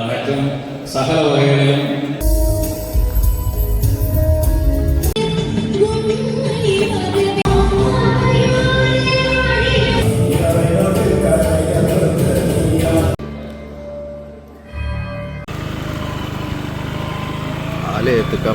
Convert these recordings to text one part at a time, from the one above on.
மற்றும் சகல வகைகளிலும் ஆலயத்துக்காக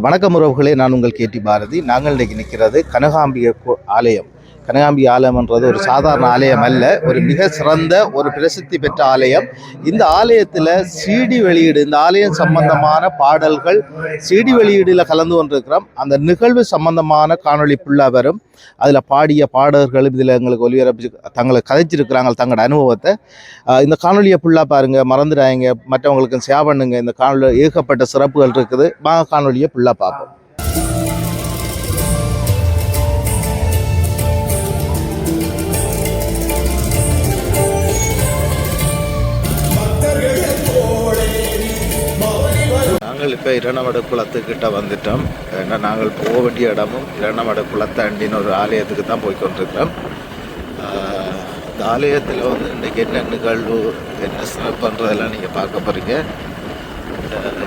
வணக்கம் உறவுகளே. நான் உங்கள் கேட்டி பாரதி. நாங்கள் இன்றைக்கி நிற்கிறது கனகாம்பிகை கோ- ஆலயம். கனகாம்பி ஆலயம்ன்றது ஒரு சாதாரண ஆலயம் அல்ல. ஒரு மிக சிறந்த ஒரு பிரசித்தி பெற்ற ஆலயம். இந்த ஆலயத்தில் சிடி வெளியீடு இந்த ஆலயம் சம்பந்தமான பாடல்கள் சிடி வெளியீடில் கலந்து கொண்டிருக்கிறோம். அந்த நிகழ்வு சம்பந்தமான காணொளி ஃபுல்லாக வரும். அதில் பாடிய பாடல்கள் இதில் எங்களுக்கு ஒலிபரப்பு தங்களை கதைச்சிருக்கிறாங்க தங்களோட அனுபவத்தை. இந்த காணொலியை ஃபுல்லாக பாருங்கள் மறந்துடாங்க மற்றவங்களுக்கு ஷேர் பண்ணுங்க. இந்த காணொலி ஏகப்பட்ட சிறப்புகள் இருக்குது. வாங்க காணொலியை ஃபுல்லாக பார்ப்போம். நாங்கள் இப்போ இரணமட குளத்துக்கிட்ட வந்துட்டோம். ஏன்னா நாங்கள் போக வேண்டிய இடமும் இரணமட குளத்தாண்டின்னு ஒரு ஆலயத்துக்கு தான் போய் கொண்டிருக்கிறோம். இந்த ஆலயத்தில் வந்து இன்றைக்கி என்ன நிகழ்வு என்ன சிறப்புன்றதெல்லாம் நீங்கள் பார்க்க போகிறீங்க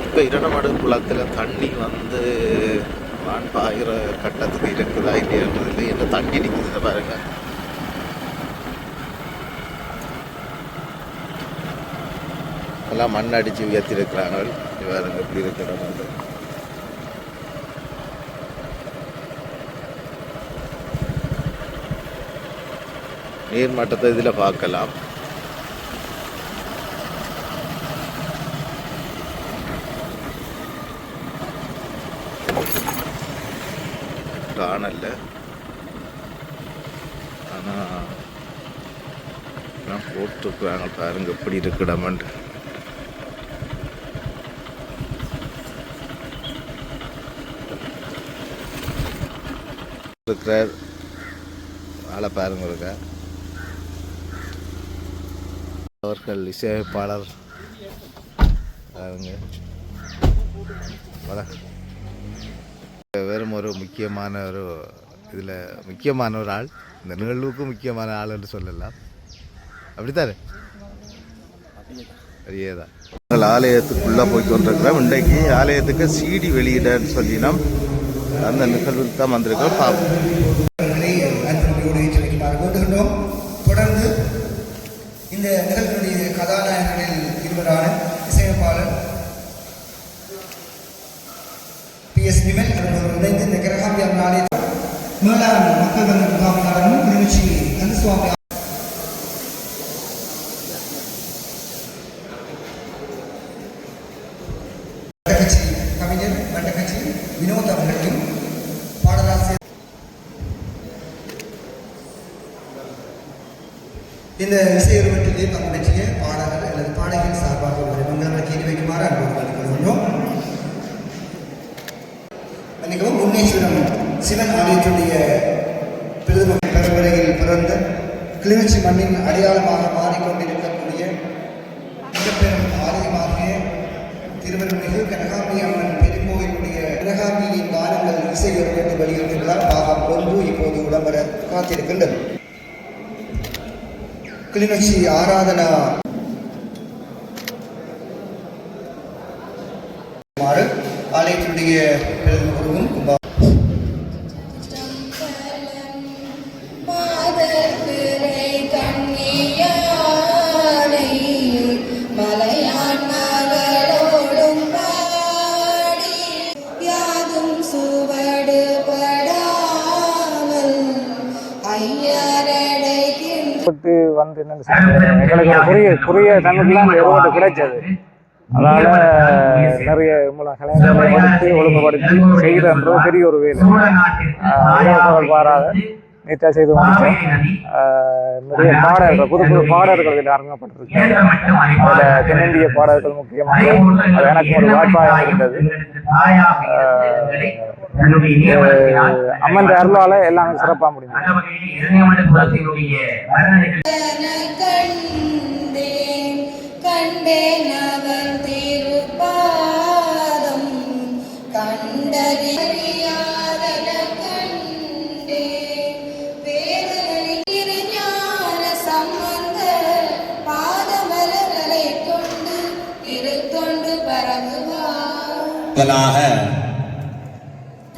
இப்போ இரணமடு குளத்தில் தண்ணி வந்து வான் பாயிற கட்டத்துக்கு இருக்குதா இல்லையான்றது இல்லை என்ன தண்ணி நிற்குதுன்னு பாருங்கள் எல்லாம் மண் அடித்து உயர்த்திருக்கிறாங்க இவர் எப்படி இருக்கிற வந்து நீர் மட்டத்தை இதில் பார்க்கலாம். காணல ஆனால் போட்டுருக்குறாங்க பாருங்க எப்படி இருக்குடமன்ட்டு இருக்கிறார். ஆளை பாருங்க இருக்க அவர்கள் இசையமைப்பாளர். வெறும் ஒரு முக்கியமான ஒரு இதில் முக்கியமான ஒரு ஆள். இந்த நிகழ்வுக்கு முக்கியமான ஆள் என்று சொல்லலாம். அப்படித்தானே? அரியேதான் நாங்கள் ஆலயத்துக்குள்ளே போய் கொண்டிருக்கிறோம். இன்றைக்கு ஆலயத்துக்கு சீடி வெளியிடன்னு சொல்லினோம் அந்த நிகழ்வில் தான் வந்திருக்கோம் பார்ப்போம் தொடர்ந்து இந்த நிகழ்வினுடைய கதாநாயகர்களில் இருவரான இசையமைப்பாளர் பி எஸ் விமல் அவர்களுடன் இணைந்து இந்த கிரகாபியம் நாளை மேலாண் மக்கள் வந்த முகாமியாளரும் கிளிநொச்சி கந்தசுவாமி இந்த இசையுருவத்திலே பங்கேற்றிய பாடகர் அல்லது பாடகின் சார்பாக ஒரு மங்களங்களை கேட்டு வைக்குமாறு அன்போடு கேட்டுக்கொள்கின்றோம் மன்னிக்கவும் முன்னேஸ்வரம் சிவன் ஆலயத்துடைய பிரதம பரம்பரையில் பிறந்த கிளிநொச்சி மண்ணின் அடையாளமாக மாறிக்கொண்டிருக்கக்கூடிய மிகப்பெரும் ஆலயமாகிய திருவண்ணமிகு கனகாமி அம்மன் பெருங்கோயிலுடைய கனகாமியின் காலங்கள் இசையுருவத்தை வெளியிட்டுள்ளார் பாகம் ஒன்று இப்போது இடம்பெற காத்திருக்கின்றது. கிளிநொச்சி ஆராதனா வந்து என்னன்னு எங்களுக்கு ஒரு குறுகிய குறுகிய தமிழ்லாம் எவ்வளவு கிடைச்சது. அதனால நிறைய கலைஞர்களை எடுத்து ஒழுங்குபடுத்தி செய்கிறன்றது பெரிய ஒரு வேலை. ஆஹ் உறவுகள் பாராத நீட்டாக செய்து முடித்தேன் நிறைய பாடல்கள் புது புது பாடல்கள் இதில் அரங்கப்பட்டிருக்கு. அதில் தென்னிந்திய பாடல்கள் முக்கியமாக அது எனக்கு ஒரு வாய்ப்பாக இருந்தது. அம்மன் அருளால எல்லாம் சிறப்பாக முடியும் கண்டேன் அவர் திருப்பாதம்.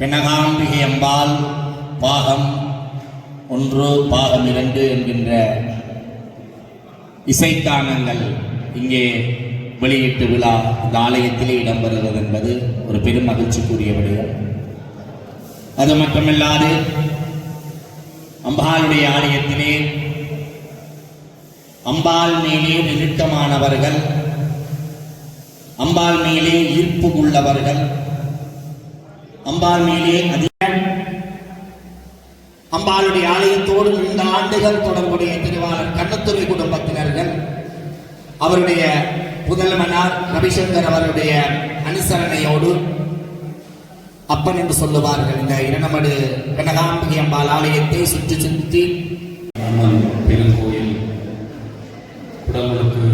பினகாம்பிகை அம்பாள் பாகம் ஒன்று பாகம் இரண்டு என்கின்ற இசைத்தானங்கள் இங்கே வெளியீட்டு விழா இந்த ஆலயத்திலே இடம்பெறுவது என்பது ஒரு பெரும் மகிழ்ச்சிக்குரிய விடயம். அது மட்டுமல்லாது அம்பாளுடைய ஆலயத்திலே அம்பாள் மேலே நெருக்கமானவர்கள் அம்பாள் மேலே ஈர்ப்பு உள்ளவர்கள் அம்பாள் மேலே அம்பாளுடைய ஆலயத்தோடு இந்த ஆண்டுகள் தொடர்புடைய திருவாளர் கண்ணத்துறை குடும்பத்தினர்கள் அவருடைய புதல்வனார் ரவிசங்கர் அவருடைய அனுசரணையோடு அப்பன் என்று சொல்லுவார்கள். இந்த இரணமடு கனகாம்பிகை அம்பாள் ஆலயத்தை சுற்றி சுற்றி. அம்மன் பெருங்கோயில் குடமுழுக்கு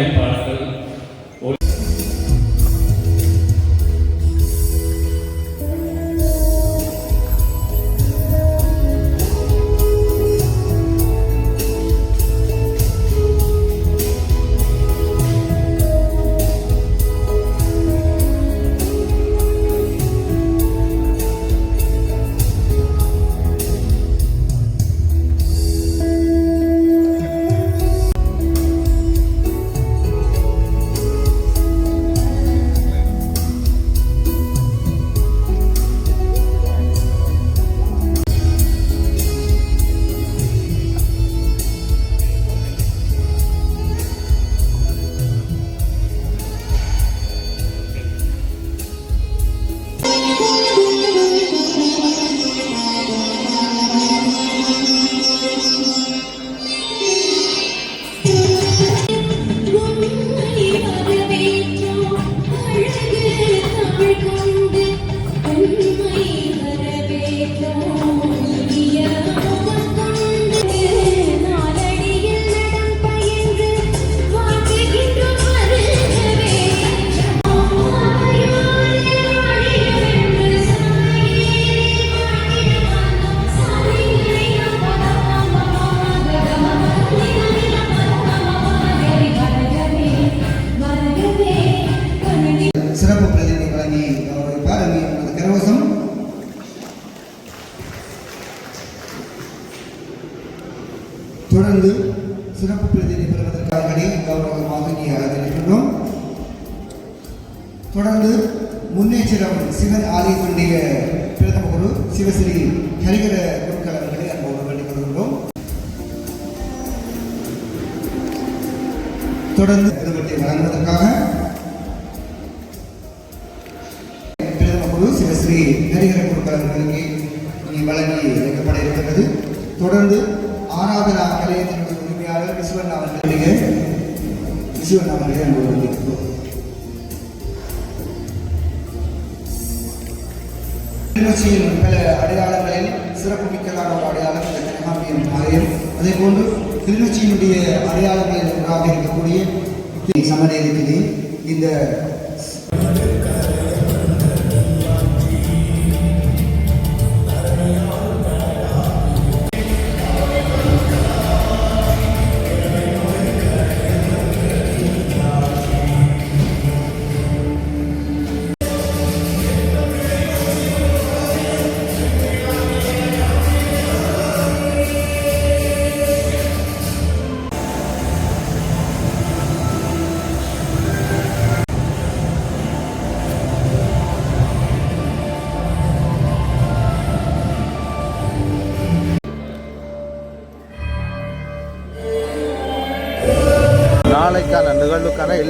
மேம்பாடுகள் தொடர்ந்து வழங்குவதற்காக பிரதம குரு சிவஸ்ரீ ஹரிஹர குருக்கள் அவர்களுக்கு வழங்கி வைக்கப்பட இருக்கிறது தொடர்ந்து ஆராதனா நிலையத்தினுடைய உரிமையாளர் விஸ்வன் அவர்களுடைய விஸ்வன் அவர்களை அன்போடு வேண்டிக்கிறோம் பல அடையாளங்களில் சிறப்புமிக்கதான ஒரு அடையாளம் இந்த கனகாம்பியம் ஆலயம். அதே போன்று கிளிநொச்சியினுடைய அடையாளங்களில் ஒன்றாக இருக்கக்கூடிய சமநேரத்திலே இந்த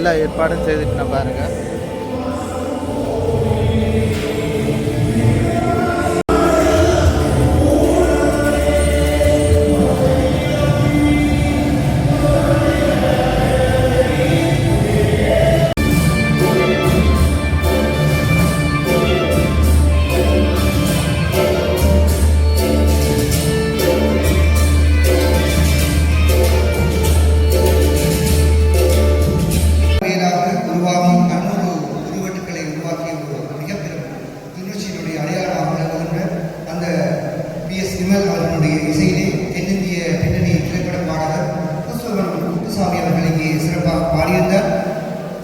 எல்லா ஏற்பாடும் செய்துட்டு பாருங்க.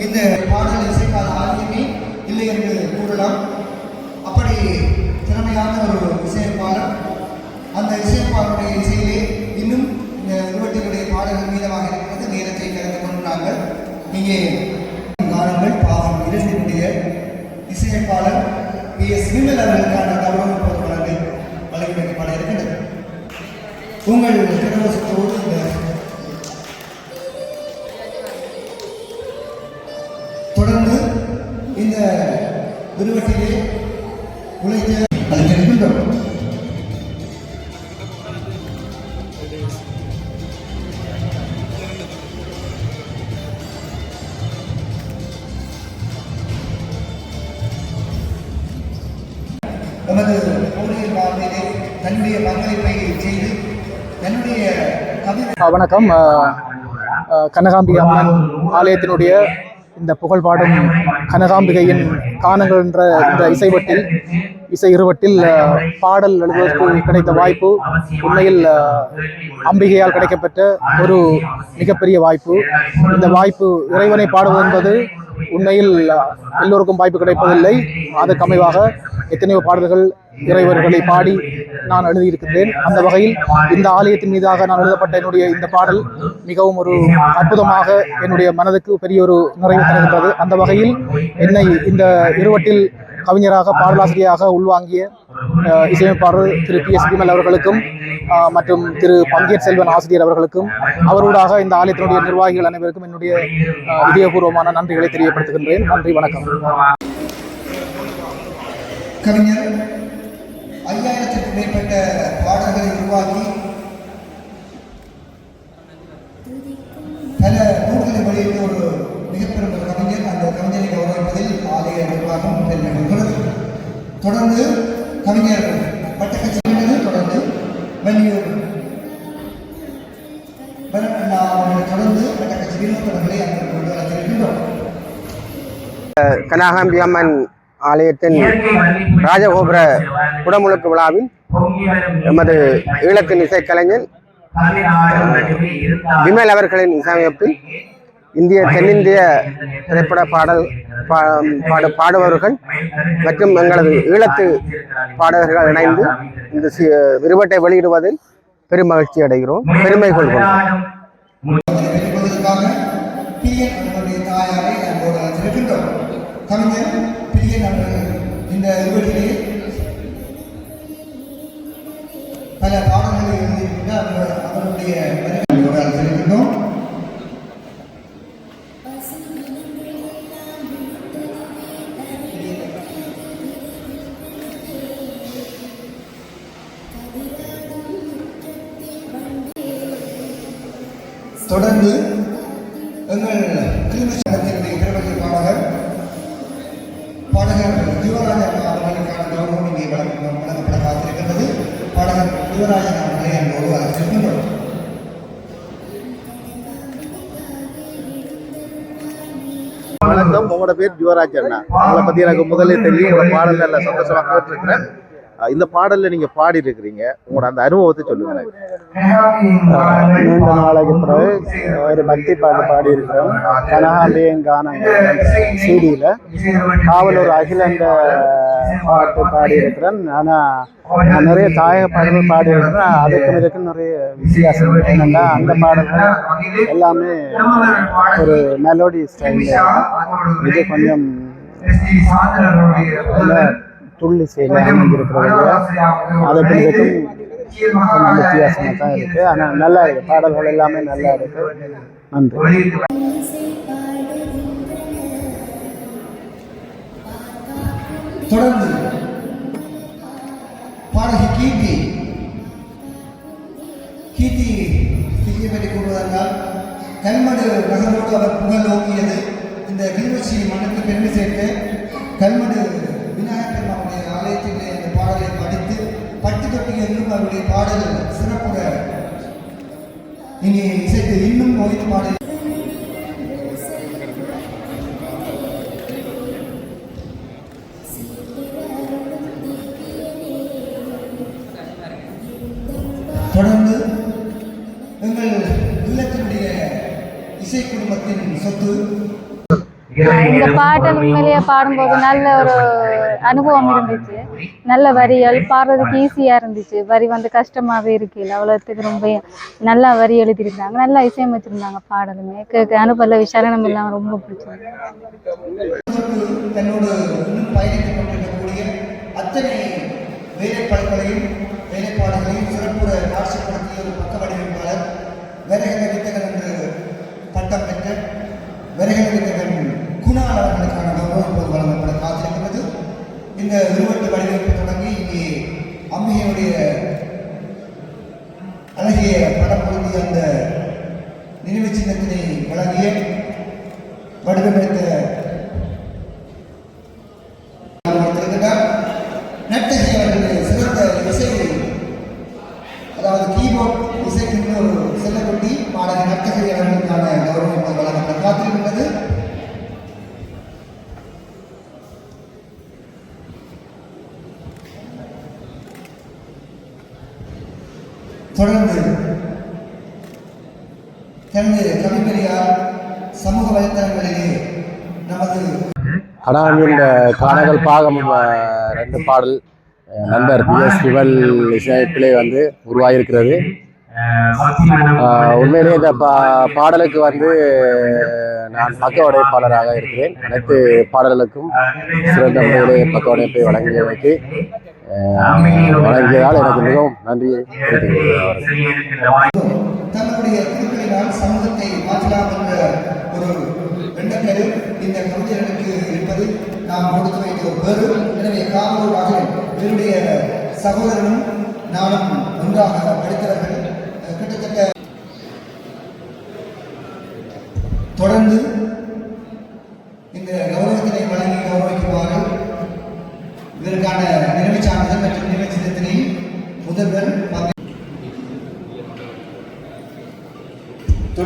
இந்த பாடல் இசைக்கான ஆகியமே இல்லை என்று கூறலாம். அப்படி திறமையான ஒரு இசையமைப்பாளர். அந்த இசையமைப்பாளருடைய இசையிலே இன்னும் இந்த நிறுவனத்தினுடைய பாடல்கள் மீதமாக இருக்கிறது. நேரத்தை கலந்து கொண்டு நாங்கள் இங்கே காலங்கள் பாவம் இரண்டினுடைய இசையமைப்பாளர் பி. எஸ். விமல் அவர்களுக்கான கௌரவ பொருட்களை வழங்கி இருக்கின்றது. உங்கள் திறவசத்தோடு இந்த நமது கோடியில் வாழ்விலே தன்னுடைய பங்களிப்பை செய்து தன்னுடைய கவிதை வணக்கம். கனகாம்பிகை அம்மன் ஆலயத்தினுடைய இந்த புகழ்பாடும் கனகாம்பிகையின் காணங்கள் என்ற இந்த இசைவட்டில் இசை இருவட்டில் பாடல் எழுதுவதற்கு கிடைத்த வாய்ப்பு உண்மையில் அம்பிகையால் கிடைக்கப்பெற்ற ஒரு மிகப்பெரிய வாய்ப்பு. இந்த வாய்ப்பு இறைவனை பாடுவது என்பது உண்மையில் எல்லோருக்கும் வாய்ப்பு கிடைப்பதில்லை. அதற்கு அமைவாக எத்தனையோ பாடல்கள் இறைவர்களை பாடி நான் எழுதியிருக்கின்றேன். அந்த வகையில் இந்த ஆலயத்தின் மீதாக நான் எழுதப்பட்ட என்னுடைய இந்த பாடல் மிகவும் ஒரு அற்புதமாக என்னுடைய மனதுக்கு பெரிய ஒரு நிறைவு தருகின்றது. அந்த வகையில் என்னை இந்த இருவட்டில் கவிஞராக பாடலாசிரியராக உள்வாங்கிய இசையமைப்பாளர் திரு பி எஸ் விமல் அவர்களுக்கும் மற்றும் திரு பங்கேற் செல்வன் ஆசிரியர் அவர்களுக்கும் அவரோடாக இந்த ஆலயத்தினுடைய நிர்வாகிகள் அனைவருக்கும் என்னுடைய இதயபூர்வமான நன்றிகளை தெரியப்படுத்துகின்றேன். நன்றி வணக்கம். கவிஞர் ஐயாயிரத்திற்கும் மேற்பட்ட பாடல்களை உருவாக்கி பல நூல்களை வெளியிட்ட ஒரு தொடர்ந்து கவிஞர் வட்டக்கட்சி தொடர்ந்து வெளியூர் தொடர்ந்து வட்டக்கட்சி வினோதங்களை அங்கு கொண்டு வளர்த்திருக்கின்றோம் கனகாம்பி அம்மன் ஆலயத்தின் ராஜகோபுர குடமுழுக்கு விழாவில் எமது ஈழத்தின் இசைக்கலைஞன் விமல் அவர்களின் இசையமைப்பில் இந்திய தென்னிந்திய திரைப்பட பாடல் பா- பாடு பாடுபவர்கள் மற்றும் எங்களது ஈழத்து பாடகர்கள் இணைந்து இந்த விருவட்டை வெளியிடுவதில் பெரும் மகிழ்ச்சி அடைகிறோம். பெருமை கொள்கிறோம். இந்த பல பாடல்களை எழுதியிருக்கின்ற அவர் அவருடைய யுவராஜன் அவர்களை அன்போடு அழைத்திருக்கின்றோம் வணக்கம். உங்களோட பேர் யுவராஜ் அண்ணா. உங்களை பத்தி எனக்கு முதலே தெரியும். இந்த பாடல் நல்ல சந்தோஷமா கேட்டிருக்கிறேன். இந்த பாடல்ல நீங்க பாடி இருக்கிறீங்க உங்களோட அந்த அனுபவத்தை சொல்லுங்க. நீண்ட நாளைக்கு பிறகு ஒரு பக்தி பாட்டு பாடியிருக்கிறோம். கனகாம்பியின் கானங்கள் சீடியில் காவலூர் அகிலண்ட பாட்டு பாடியிருக்கிறேன். ஆனால் நான் நிறைய தாயக பாடல்கள் பாடியிருக்கிறேன். அதுக்கும் இதுக்கும் நிறைய வித்தியாசம் என்னென்னா அந்த பாடல்கள் எல்லாமே ஒரு மெலோடி ஸ்டைலில் இது கொஞ்சம் துள்ளி செயலில் அமைஞ்சிருக்கிறதுல. அதுக்கும் இதுக்கும் கொஞ்சம் வித்தியாசமாக தான் இருக்குது ஆனால் நல்லா இருக்குது பாடல்கள் எல்லாமே நல்லா இருக்குது நன்றி. தொடர்ந்து பாடகி கீர்த்தி. கீர்த்தி கீர்த்தியை பெற்றி கூறுவதென்றால் கல்மடு நகரோடு அவர் புகழ் ஓங்கியது. இந்த கிளிநொச்சி மண்ணுக்கு பெருமை சேர்த்து கல்மடு விநாயகர் பெருமானுடைய ஆலயத்திலே அந்த பாடலை படித்து பட்டு தொட்டி என்றும் அவருடைய பாடல் சிறப்புற. இனி இசைத்து இன்னும் ஓய்ந்து பாடல் பாட்டை உண்மையிலேயே பாடும்போது நல்ல ஒரு அனுபவம் இருந்துச்சு. நல்ல வரிகள் பாடுறதுக்கு ஈஸியாக இருந்துச்சு. வரி வந்து கஷ்டமாகவே இருக்கல அவ்வளோத்துக்கு ரொம்ப நல்லா வரி எழுதியிருந்தாங்க. நல்லா இசையமைச்சிருந்தாங்க பாடலுமே. கேட்க அனுபவ விசாரணம் எல்லாம் ரொம்ப பிடிச்சிருந்தது தன்னோடு இன்னும் பயணித்துக் கொண்டிருக்கக்கூடிய அத்தனை வேலைப்பாடுகளையும் வேலைப்பாடுகளையும் சிறப்புற காட்சிப்படுத்திய ஒரு பக்க வடிவமைப்பாளர் விரகத இந்த உருவட்டு வடிவமைப்பு தொடங்கி இங்கே அம்மையுடைய அழகிய படம் பொருந்திய அந்த நினைவு சின்னத்தினை வழங்கிய வடிவமைத்த கொடுத்திருக்கிறார் நட்டகி அவர்களுடைய சிறந்த இசை அதாவது கீபோர்ட் இசைக்கு ஒரு செல்லக்குட்டி பாடகி நட்டகி அவர்களுக்கான கௌரவம் இப்போது வழங்கப்பட காத்திருக்கின்றது தொடர்ந்து தனது கவிப்பெரியார் சமூக வலைத்தளங்களிலே நமது ஆனால் இந்த காணகல் பாகம் ரெண்டு பாடல் நண்பர் பி எஸ் சிவல் இசைப்பிலே வந்து உருவாகியிருக்கிறது உண்மையிலேயே இந்த பா பாடலுக்கு வந்து நான் பக்க உடைப்பாளராக இருக்கிறேன். அனைத்து பாடல்களுக்கும் சிறந்த முறையிலே பக்க உடைப்பை வழங்கியமைக்கு வழங்கியதால் எனக்கு மிகவும் நன்றியை தன்னுடைய குழுக்களினால் சமூகத்தை மாற்றலாம் என்ற ஒரு எண்ணக்கரு இந்த கவிஞர்களுக்கு இருப்பது நாம் கொடுத்து வைத்த ஒரு பேரு எனவே காவலூர் ராஜன் இவருடைய சகோதரனும் நானும் ஒன்றாக படித்தவர்கள்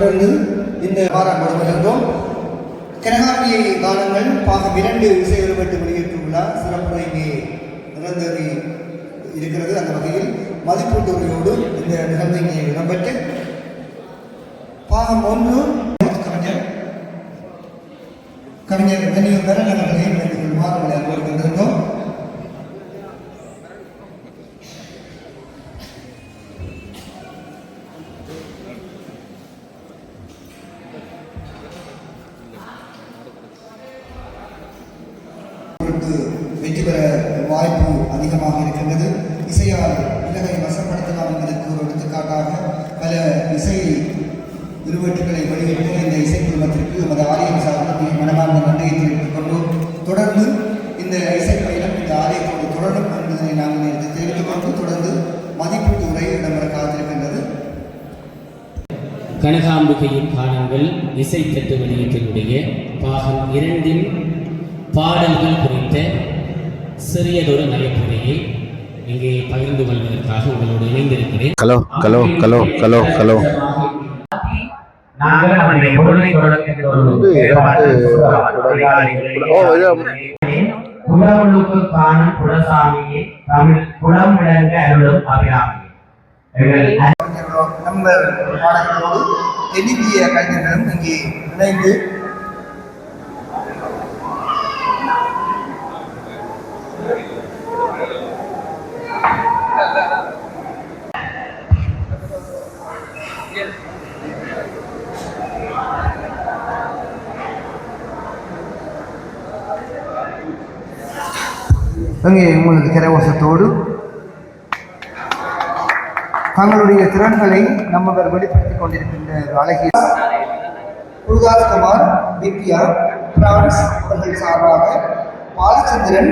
தொடர்ந்து இந்த வாரம் வருகின்றோம் கனகாம்பியை காலங்கள் பாகம் இரண்டு இசை ஒருபட்டு வெளியேற்று சிறப்புரை இங்கே நிரந்தரி இருக்கிறது அந்த வகையில். மதிப்பீட்டு இந்த நிகழ்வு இங்கே இடம்பெற்று பாகம் ஒன்று. கவிஞர் கவிஞர் வெண்ணியூர் பெறன் அவர்களையும் வேண்டிக் கொள்வார் அவர்களை அன்போடு கொண்டிருந்தோம். மனமார்ந்த நன்றியை தெரிவித்துக் கொண்டு தொடர்ந்து இந்த இசை பயணம் இந்த ஆலயத்தோடு தொடரும் என்பதனை நாங்கள் நேற்று தெரிவித்துக் கொண்டு தொடர்ந்து மதிப்பீட்டு உரை இடம்பெற காத்திருக்கின்றது. கனகாம்பிகையின் காலங்கள் இசைத்தட்டு வெளியீட்டினுடைய பாகம் இரண்டின் பாடல்கள் குறித்த சிறியதொரு நகைப்புரையை இங்கே பகிர்ந்து கொள்வதற்காக உங்களோடு இணைந்திருக்கிறேன். கலோ கலோ கலோ கலோ கலோ நாங்கள் அவனுடைய பொருளை தொடர்கின்ற ஒரு வந்து ஏற்பாடு இரண்டு ஓ, இது- குடமுழுக்கு காணும் குலசாமியே தமிழ் குடம் விளங்க அருளும் எங்கள் நம்ம தென்னிந்திய கலைஞர்களும் இங்கே இணைந்து அங்கே உங்களது கரவசத்தோடு தங்களுடைய திறன்களை நம்மவர் வெளிப்படுத்திக் கொண்டிருக்கின்ற ஒரு அழகிய குருதாஸ்குமார் வித்யா பிரான்ஸ் அவர்கள் சார்பாக பாலச்சந்திரன்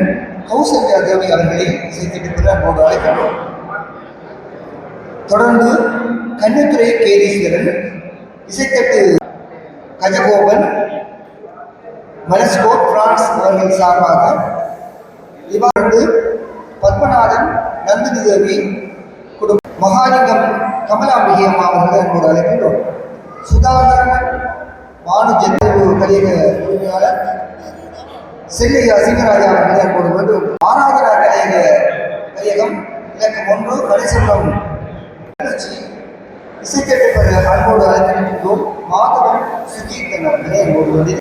கௌசல்யா தேவி அவர்களை சேர்த்திருக்கிற அன்போடு அழைக்கிறோம். தொடர்ந்து கன்னித்துறை கேதீஸ்வரன் இசைத்தட்டு கஜகோபன் மனஸ்கோ பிரான்ஸ் அவர்கள் சார்பாக இவ்வாறு பத்மநாதன் நந்தினி தேவி குடும்பம் மகாலிங்கம் கமலாம்பிகை அம்மா அவர்கள் அன்போடு அழைக்கின்றோம். சுதாகரன் பானு ஜெத்தவு கலியக உரிமையாளர் செல்லையா சிங்கராஜா அவர்கள் என்போடு வேண்டும். ஆராதனா கலையக கலையகம் இலக்கம் ஒன்று கணேசபுரம் இசைக்கட்டு அன்போடு அழைக்கின்றோம் மாதவன் சுகீர்த்தன் அவர்களே என்போடு வந்து